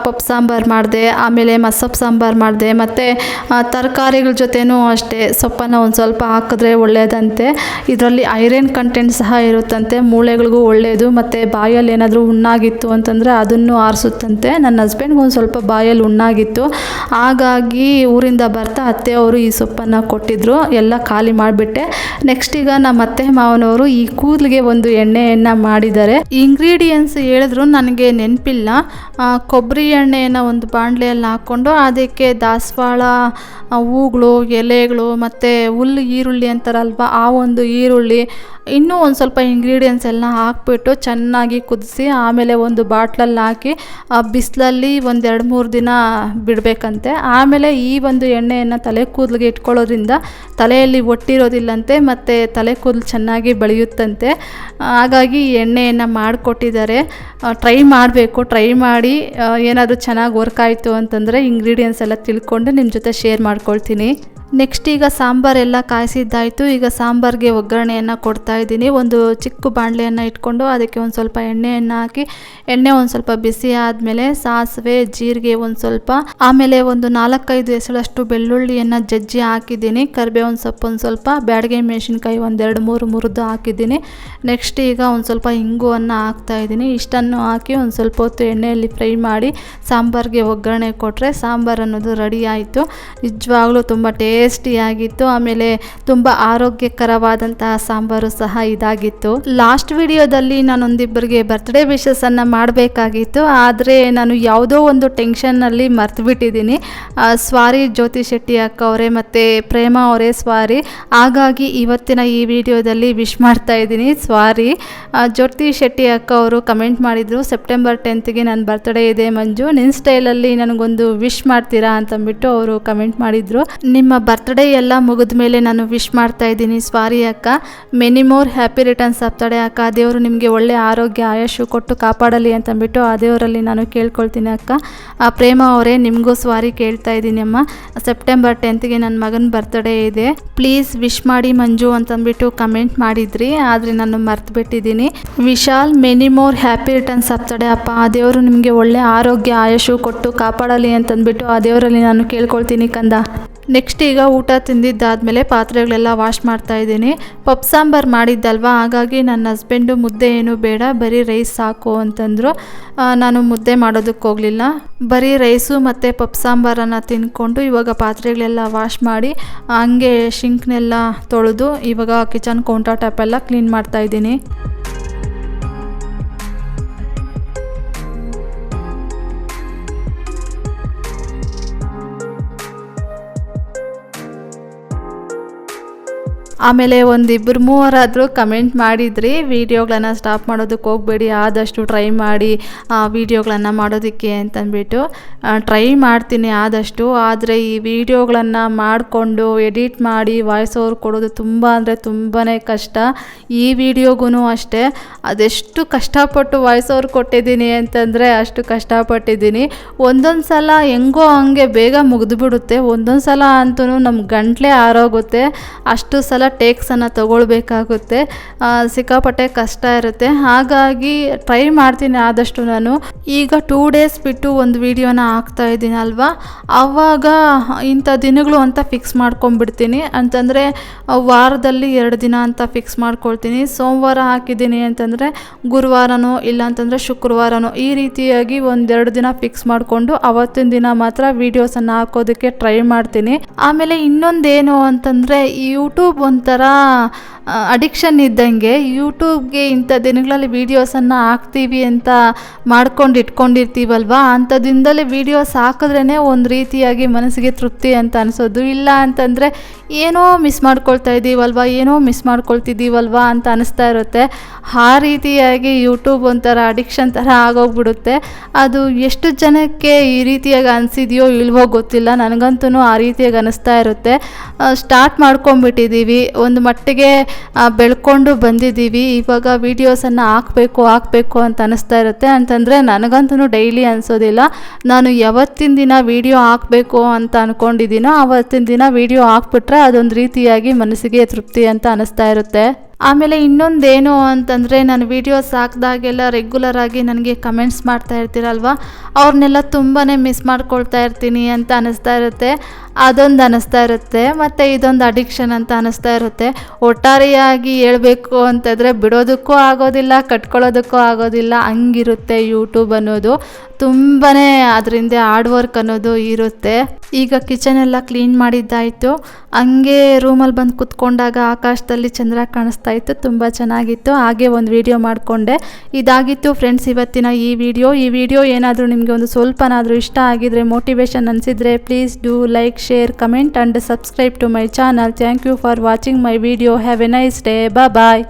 [SPEAKER 1] ಪಪ್ಪು ಸಾಂಬಾರು ಮಾಡಿದೆ, ಆಮೇಲೆ ಮಸಪ್ಪು ಸಾಂಬಾರು ಮಾಡಿದೆ, ಮತ್ತು ತರಕಾರಿಗಳ ಜೊತೆನೂ ಅಷ್ಟೇ. ಸೊಪ್ಪನ್ನು ಒಂದು ಸ್ವಲ್ಪ ಹಾಕಿದ್ರೆ ಒಳ್ಳೆಯದಂತೆ ಇದರಲ್ಲಿ ಐರನ್ ಕಂಟೆಂಟ್ ಸಹ ಇರುತ್ತಂತೆ. ಮೂಳೆಗಳಿಗೂ ಒಳ್ಳೆಯದು ಮತ್ತು ಬಾಯಲ್ಲಿ ಏನಾದರೂ ಹುಣ್ಣಾಗಿತ್ತು ಅಂತಂದರೆ ಅದನ್ನು ಆರಿಸುತ್ತಂತೆ. ನನ್ನ ಹಸ್ಬೆಂಡ್ಗೆ ಒಂದು ಸ್ವಲ್ಪ ಬಾಯಲ್ಲಿ ಹುಣ್ಣಾಗಿತ್ತು. ಹಾಗಾಗಿ ಊರಿಂದ ಬರ್ತಾ ಅತ್ತೆ ಅವರು ಈ ಸೊಪ್ಪನ್ನು ಕೊಟ್ಟಿದ್ದರು ಎಲ್ಲ ಖಾಲಿ ಮಾಡಿಬಿಟ್ಟೆ. ನೆಕ್ಸ್ಟ್ ಈಗ ನಮ್ಮ ಅತ್ತೆ ಮಾವನವರು ಈ ಕೂದಲಿಗೆ ಒಂದು ಎಣ್ಣೆಯನ್ನು ಮಾಡಿದ್ದಾರೆ. ಇಂಗ್ರೀಡಿಯೆಂಟ್ಸ್ ಹೇಳಿದ್ರು, ನನಗೆ ನೆನಪಿಲ್ಲ. ಕೊಬ್ಬರಿ ಎಣ್ಣೆಯನ್ನು ಒಂದು ಬಾಣಲೆಯಲ್ಲಿ ಹಾಕ್ಕೊಂಡು ಅದಕ್ಕೆ ದಾಸವಾಳ ಹೂಗಳು, ಎಲೆಗಳು ಮತ್ತು ಹುಲ್ಲು ಈರುಳ್ಳಿ ಅಂತಾರಲ್ವ, ಆ ಒಂದು ಈರುಳ್ಳಿ ಇನ್ನೂ ಒಂದು ಸ್ವಲ್ಪ ಇಂಗ್ರೀಡಿಯೆಂಟ್ಸ್ ಎಲ್ಲ ಹಾಕ್ಬಿಟ್ಟು ಚೆನ್ನಾಗಿ ಕುದಿಸಿ ಆಮೇಲೆ ಒಂದು ಬಾಟ್ಲಲ್ಲಿ ಹಾಕಿ ಬಿಸಿಲಲ್ಲಿ ಒಂದೆರಡು ಮೂರು ದಿನ ಬಿಡಬೇಕಂತೆ. ಆಮೇಲೆ ಈ ಒಂದು ಎಣ್ಣೆಯನ್ನು ತಲೆ ಕೂದಲಿಗೆ ಇಟ್ಕೊಳ್ಳೋದ್ರಿಂದ ತಲೆಯಲ್ಲಿ ಒಟ್ಟಿರೋದಿಲ್ಲಂತೆ, ಮತ್ತು ತಲೆ ಕೂದಲು ಚೆನ್ನಾಗಿ ಬೆಳೆಯುತ್ತಂತೆ. ಹಾಗಾಗಿ ಈ ಎಣ್ಣೆಯನ್ನು ಮಾಡಿಕೊಟ್ಟಿದ್ದಾರೆ. ಟ್ರೈ ಮಾಡಬೇಕು, ಟ್ರೈ ಮಾಡಿ. ಏನಾದರೂ ಚೆನ್ನಾಗಿ ವರ್ಕ್ ಆಯಿತು ಅಂತಂದರೆ ಇಂಗ್ರೀಡಿಯೆಂಟ್ಸ್ ಎಲ್ಲ ತಿಳ್ಕೊಂಡು ನಿಮ್ಮ ಜೊತೆ ಶೇರ್ ಮಾಡ್ಕೊಳ್ತೀನಿ. ನೆಕ್ಸ್ಟ್ ಈಗ ಸಾಂಬಾರೆಲ್ಲ ಕಾಯಿಸಿದ್ದಾಯಿತು. ಈಗ ಸಾಂಬಾರಿಗೆ ಒಗ್ಗರಣೆಯನ್ನು ಕೊಡ್ತಾ ಇದ್ದೀನಿ. ಒಂದು ಚಿಕ್ಕ ಬಾಣಲೆಯನ್ನು ಇಟ್ಕೊಂಡು ಅದಕ್ಕೆ ಒಂದು ಸ್ವಲ್ಪ ಎಣ್ಣೆಯನ್ನು ಹಾಕಿ, ಎಣ್ಣೆ ಒಂದು ಸ್ವಲ್ಪ ಬಿಸಿ ಆದಮೇಲೆ ಸಾಸಿವೆ, ಜೀರಿಗೆ ಒಂದು ಸ್ವಲ್ಪ. ಆಮೇಲೆ ಒಂದು ನಾಲ್ಕೈದು ಎಸಳಷ್ಟು ಬೆಳ್ಳುಳ್ಳಿಯನ್ನು ಜಜ್ಜಿ ಹಾಕಿದ್ದೀನಿ. ಕರಿಬೇವಿನ ಸೊಪ್ಪು ಒಂದು ಸ್ವಲ್ಪ, ಬ್ಯಾಡಗೆ ಮೆಣಸಿನ್ಕಾಯಿ ಒಂದೆರಡು ಮೂರು ಮುರಿದು ಹಾಕಿದ್ದೀನಿ. ನೆಕ್ಸ್ಟ್ ಈಗ ಒಂದು ಸ್ವಲ್ಪ ಇಂಗುವನ್ನು ಹಾಕ್ತಾ ಇದ್ದೀನಿ. ಇಷ್ಟನ್ನು ಹಾಕಿ ಒಂದು ಸ್ವಲ್ಪ ಹೊತ್ತು ಎಣ್ಣೆಯಲ್ಲಿ ಫ್ರೈ ಮಾಡಿ ಸಾಂಬಾರಿಗೆ ಒಗ್ಗರಣೆ ಕೊಟ್ಟರೆ ಸಾಂಬಾರು ಅನ್ನೋದು ರೆಡಿ ಆಯಿತು. ನಿಜವಾಗ್ಲೂ ತುಂಬ ಟೇಸ್ಟಿಯಾಗಿತ್ತು, ಆಮೇಲೆ ತುಂಬ ಆರೋಗ್ಯಕರವಾದಂತಹ ಸಾಂಬಾರು ಸಹ ಇದಾಗಿತ್ತು. ಲಾಸ್ಟ್ ವಿಡಿಯೋದಲ್ಲಿ ನಾನೊಂದಿಬ್ಬರಿಗೆ ಬರ್ತ್ಡೇ ವಿಶಸ್ಸನ್ನು ಮಾಡಬೇಕಾಗಿತ್ತು, ಆದರೆ ನಾನು ಯಾವುದೋ ಒಂದು ಟೆನ್ಷನ್ನಲ್ಲಿ ಮರ್ತು ಬಿಟ್ಟಿದ್ದೀನಿ ಸ್ವಾರಿ ಜ್ಯೋತಿ ಶೆಟ್ಟಿ ಅಕ್ಕ ಅವರೇ ಮತ್ತು ಪ್ರೇಮ ಅವರೇ ಸ್ವಾರಿ. ಹಾಗಾಗಿ ಇವತ್ತಿನ ಈ ವಿಡಿಯೋದಲ್ಲಿ ವಿಶ್ ಮಾಡ್ತಾ ಇದ್ದೀನಿ ಸ್ವಾರಿ. ಜ್ಯೋತಿ ಶೆಟ್ಟಿ ಅಕ್ಕ ಅವರು ಕಮೆಂಟ್ ಮಾಡಿದರು ಸೆಪ್ಟೆಂಬರ್ ಟೆಂತ್ಗೆ ನನ್ನ ಬರ್ತ್ಡೇ ಇದೆ ಮಂಜು ನಿನ್ನ ಸ್ಟೈಲಲ್ಲಿ ನನಗೊಂದು ವಿಶ್ ಮಾಡ್ತೀರಾ? ಅಂತಂದ್ಬಿಟ್ಟು ಅವರು ಕಮೆಂಟ್ ಮಾಡಿದರು. ನಿಮ್ಮ ಬರ್ತ್ಡೇ ಎಲ್ಲ ಮುಗಿದ ಮೇಲೆ ನಾನು ವಿಶ್ ಮಾಡ್ತಾ ಇದ್ದೀನಿ. ಸ್ವಾರಿ ಅಕ್ಕ ಮೆನಿ ಮೋರ್ ಹ್ಯಾಪಿ ರಿಟರ್ನ್ಸ್ ಆಗ್ತಾಳೆ ಅಕ್ಕ. ದೇವರು ನಿಮಗೆ ಒಳ್ಳೆ ಆರೋಗ್ಯ, ಆಯಸ್ಸು ಕೊಟ್ಟು ಕಾಪಾಡಲಿ ಅಂತಂದ್ಬಿಟ್ಟು ಆ ದೇವರಲ್ಲಿ ನಾನು ಕೇಳ್ಕೊಳ್ತೀನಿ ಅಕ್ಕ. ಆ ಪ್ರೇಮ ಅವರೇ ನಿಮಗೂ ಸ್ವಾರಿ ಕೇಳ್ತಾ ಇದ್ದೀನಿ ಅಮ್ಮ. ಸೆಪ್ಟೆಂಬರ್ ಟೆಂತ್ಗೆ ನನ್ನ ಮಗನ ಬರ್ತ್ಡೇ ಇದೆ. ಪ್ಲೀಸ್ ವಿಶ್ ಮಾಡಿ ಮಂಜು ಅಂತಂದ್ಬಿಟ್ಟು ಕಮೆಂಟ್ ಮಾಡಿದ್ರಿ, ಆದರೆ ನಾನು ಮರ್ತು ಬಿಟ್ಟಿದ್ದೀನಿ. Vishal many more happy returns ಆಗ್ತಾಳೆ ಅಪ್ಪ. ಆ ದೇವರು ನಿಮಗೆ ಒಳ್ಳೆ ಆರೋಗ್ಯ, ಆಯಸ್ಸು ಕೊಟ್ಟು ಕಾಪಾಡಲಿ ಅಂತಂದ್ಬಿಟ್ಟು ಆ ದೇವರಲ್ಲಿ ನಾನು ಕೇಳ್ಕೊಳ್ತೀನಿ ಕಂದ. ನೆಕ್ಸ್ಟ್ ಈಗ ಊಟ ತಿಂದಿದ್ದಾದಮೇಲೆ ಪಾತ್ರೆಗಳೆಲ್ಲ ವಾಶ್ ಮಾಡ್ತಾ ಇದ್ದೀನಿ. ಪಪ್ ಸಾಂಬಾರು ಮಾಡಿದ್ದಲ್ವಾ? ಹಾಗಾಗಿ ನನ್ನ ಹಸ್ಬೆಂಡು ಮುದ್ದೆ ಏನು ಬೇಡ, ಬರೀ ರೈಸ್ ಸಾಕು ಅಂತಂದರು. ನಾನು ಮುದ್ದೆ ಮಾಡೋದಕ್ಕೆ ಹೋಗಲಿಲ್ಲ. ಬರೀ ರೈಸು ಮತ್ತು ಪಪ್ ಸಾಂಬಾರನ್ನು ತಿಂದ್ಕೊಂಡು ಇವಾಗ ಪಾತ್ರೆಗಳೆಲ್ಲ ವಾಶ್ ಮಾಡಿ, ಹಂಗೆ ಶಿಂಕ್ನೆಲ್ಲ ತೊಳೆದು ಇವಾಗ ಕಿಚನ್ ಕೌಂಟರ್ ಟಾಪ್ ಎಲ್ಲ ಕ್ಲೀನ್ ಮಾಡ್ತಾ ಆಮೇಲೆ ಒಂದಿಬ್ಬರು ಮೂವರಾದರೂ ಕಮೆಂಟ್ ಮಾಡಿದ್ರಿ, ವೀಡಿಯೋಗಳನ್ನು ಸ್ಟಾಪ್ ಮಾಡೋದಕ್ಕೆ ಹೋಗಬೇಡಿ, ಆದಷ್ಟು ಟ್ರೈ ಮಾಡಿ, ಆ, ವೀಡಿಯೋಗಳನ್ನು ಮಾಡೋದಕ್ಕೆ ಅಂತಂದ್ಬಿಟ್ಟು. ಟ್ರೈ ಮಾಡ್ತೀನಿ ಆದಷ್ಟು, ಆದರೆ ಈ ವಿಡಿಯೋಗಳನ್ನು ಮಾಡಿಕೊಂಡು ಎಡಿಟ್ ಮಾಡಿ ವಾಯ್ಸ್ ಓವರ್ ಕೊಡೋದು ತುಂಬ ಅಂದರೆ ತುಂಬಾ ಕಷ್ಟ. ಈ ವಿಡಿಯೋಗೂ ಅಷ್ಟೇ, ಅದೆಷ್ಟು ಕಷ್ಟಪಟ್ಟು ವಾಯ್ಸ್ ಓವರ್ ಕೊಟ್ಟಿದ್ದೀನಿ ಅಂತಂದರೆ ಅಷ್ಟು ಕಷ್ಟಪಟ್ಟಿದ್ದೀನಿ. ಒಂದೊಂದು ಸಲ ಹೆಂಗೋ ಹಂಗೆ ಬೇಗ ಮುಗಿದ್ಬಿಡುತ್ತೆ, ಒಂದೊಂದು ಸಲ ಅಂತೂ ನಮ್ಮ ಗಂಟ್ಲೆ ಆರೋಗುತ್ತೆ ಅಷ್ಟು ಸಲ ಟೇಕ್ಸನ್ನು ತಗೊಳ್ಬೇಕಾಗುತ್ತೆ. ಸಿಕ್ಕಾಪಟ್ಟೆ ಕಷ್ಟ ಇರುತ್ತೆ. ಹಾಗಾಗಿ ಟ್ರೈ ಮಾಡ್ತೀನಿ ಆದಷ್ಟು ನಾನು. ಈಗ ಟೂ ಡೇಸ್ ಬಿಟ್ಟು ಒಂದು ವಿಡಿಯೋನ ಹಾಕ್ತಾ ಇದ್ದೀನಿ ಅಲ್ವಾ? ಆವಾಗ ಇಂಥ ದಿನಗಳು ಅಂತ ಫಿಕ್ಸ್ ಮಾಡ್ಕೊಂಡ್ಬಿಡ್ತೀನಿ. ಅಂತಂದರೆ, ವಾರದಲ್ಲಿ ಎರಡು ದಿನ ಅಂತ ಫಿಕ್ಸ್ ಮಾಡ್ಕೊಳ್ತೀನಿ. ಸೋಮವಾರ ಹಾಕಿದ್ದೀನಿ ಅಂತಂದರೆ, ಗುರುವಾರನೋ ಇಲ್ಲ ಅಂತಂದರೆ ಶುಕ್ರವಾರನೋ, ಈ ರೀತಿಯಾಗಿ ಒಂದೆರಡು ದಿನ ಫಿಕ್ಸ್ ಮಾಡಿಕೊಂಡು ಅವತ್ತಿನ ದಿನ ಮಾತ್ರ ವೀಡಿಯೋಸನ್ನು ಹಾಕೋದಕ್ಕೆ ಟ್ರೈ ಮಾಡ್ತೀನಿ. ಆಮೇಲೆ ಇನ್ನೊಂದೇನು ಅಂತಂದರೆ ಯೂಟ್ಯೂಬ್ ಒಂಥರ ಅಡಿಕ್ಷನ್ ಇದ್ದಂಗೆ ಯೂಟ್ಯೂಬ್ಗೆ ಇಂಥ ದಿನಗಳಲ್ಲಿ ವೀಡಿಯೋಸನ್ನು ಹಾಕ್ತೀವಿ ಅಂತ ಮಾಡ್ಕೊಂಡು ಇಟ್ಕೊಂಡಿರ್ತೀವಲ್ವಾ? ಅಂಥ ದಿನದಲ್ಲಿ ವೀಡಿಯೋಸ್ ಹಾಕಿದ್ರೇ ಒಂದು ರೀತಿಯಾಗಿ ಮನಸ್ಸಿಗೆ ತೃಪ್ತಿ ಅಂತ ಅನಿಸೋದು. ಇಲ್ಲ ಅಂತಂದರೆ ಏನೋ ಮಿಸ್ ಮಾಡ್ಕೊಳ್ತಾ ಇದ್ದೀವಲ್ವಾ, ಏನೋ ಮಿಸ್ ಮಾಡ್ಕೊಳ್ತಿದ್ದೀವಲ್ವಾ ಅಂತ ಅನಿಸ್ತಾ ಇರುತ್ತೆ. ಆ ರೀತಿಯಾಗಿ ಯೂಟ್ಯೂಬ್ ಒಂಥರ ಅಡಿಕ್ಷನ್ ಥರ ಆಗೋಗ್ಬಿಡುತ್ತೆ. ಅದು ಎಷ್ಟು ಜನಕ್ಕೆ ಈ ರೀತಿಯಾಗಿ ಅನಿಸಿದೆಯೋ ಇಲ್ವೋ ಗೊತ್ತಿಲ್ಲ. ನನಗಂತೂ ಆ ರೀತಿಯಾಗಿ ಅನಿಸ್ತಾ ಇರುತ್ತೆ. ಸ್ಟಾರ್ಟ್ ಮಾಡ್ಕೊಂಬಿಟ್ಟಿದ್ದೀವಿ ಒಂದು ಮಟ್ಟಿಗೆ ಬೆಳ್ಕೊಂಡು ಬಂದಿದ್ದೀವಿ. ಇವಾಗ ವೀಡಿಯೋಸನ್ನು ಹಾಕಬೇಕು ಹಾಕಬೇಕು ಅಂತ ಅನಿಸ್ತಾ ಇರುತ್ತೆ. ಅಂತಂದರೆ ನನಗಂತೂ ಡೈಲಿ ಅನಿಸೋದಿಲ್ಲ. ನಾನು ಯಾವತ್ತಿನ ದಿನ ವೀಡಿಯೋ ಹಾಕಬೇಕು ಅಂತ ಅಂದ್ಕೊಂಡಿದ್ದೀನೋ ಆವತ್ತಿನ ದಿನ ವೀಡಿಯೋ ಹಾಕ್ಬಿಟ್ರೆ ಅದೊಂದು ರೀತಿಯಾಗಿ ಮನಸ್ಸಿಗೆ ತೃಪ್ತಿ ಅಂತ ಅನಿಸ್ತಾ ಇರುತ್ತೆ. ಆಮೇಲೆ ಇನ್ನೊಂದೇನು ಅಂತಂದರೆ ನಾನು ವೀಡಿಯೋಸ್ ಹಾಕ್ದಾಗೆಲ್ಲ ರೆಗ್ಯುಲರ್ ಆಗಿ ನನಗೆ ಕಮೆಂಟ್ಸ್ ಮಾಡ್ತಾ ಇರ್ತೀರಲ್ವ? ಅವ್ರನ್ನೆಲ್ಲ ತುಂಬಾ ಮಿಸ್ ಮಾಡ್ಕೊಳ್ತಾ ಇರ್ತೀನಿ ಅಂತ ಅನ್ನಿಸ್ತಾ ಇರುತ್ತೆ. ಅದೊಂದು ಅನ್ನಿಸ್ತಾ ಇರುತ್ತೆ. ಮತ್ತು ಇದೊಂದು ಅಡಿಕ್ಷನ್ ಅಂತ ಅನ್ನಿಸ್ತಾ ಇರುತ್ತೆ. ಒಟ್ಟಾರೆಯಾಗಿ ಹೇಳಬೇಕು ಅಂತಂದರೆ ಬಿಡೋದಕ್ಕೂ ಆಗೋದಿಲ್ಲ, ಕಟ್ಕೊಳ್ಳೋದಕ್ಕೂ ಆಗೋದಿಲ್ಲ. ಹಂಗಿರುತ್ತೆ ಯೂಟ್ಯೂಬ್ ಅನ್ನೋದು. ತುಂಬಾ ಅದರಿಂದ ಹಾರ್ಡ್ ವರ್ಕ್ ಅನ್ನೋದು ಇರುತ್ತೆ. ಈಗ ಕಿಚನ್ ಎಲ್ಲ ಕ್ಲೀನ್ ಮಾಡಿದ್ದಾಯಿತು. ಹಂಗೆ ರೂಮಲ್ಲಿ ಬಂದು ಕುತ್ಕೊಂಡಾಗ ಆಕಾಶದಲ್ಲಿ ಚಂದ್ರ ಕಾಣಿಸ್ತಾ ಇತ್ತು, ತುಂಬ ಚೆನ್ನಾಗಿತ್ತು. ಹಾಗೆ ಒಂದು ವಿಡಿಯೋ ಮಾಡಿಕೊಂಡೆ. ಇದಾಗಿತ್ತು ಫ್ರೆಂಡ್ಸ್ ಇವತ್ತಿನ ಈ ವಿಡಿಯೋ ಈ ವಿಡಿಯೋ ಏನಾದರೂ ನಿಮಗೆ ಒಂದು ಸ್ವಲ್ಪನಾದರೂ ಇಷ್ಟ ಆಗಿದರೆ motivation ಅನಿಸಿದರೆ please do like share comment and subscribe to my channel thank you for watching my video have a nice day bye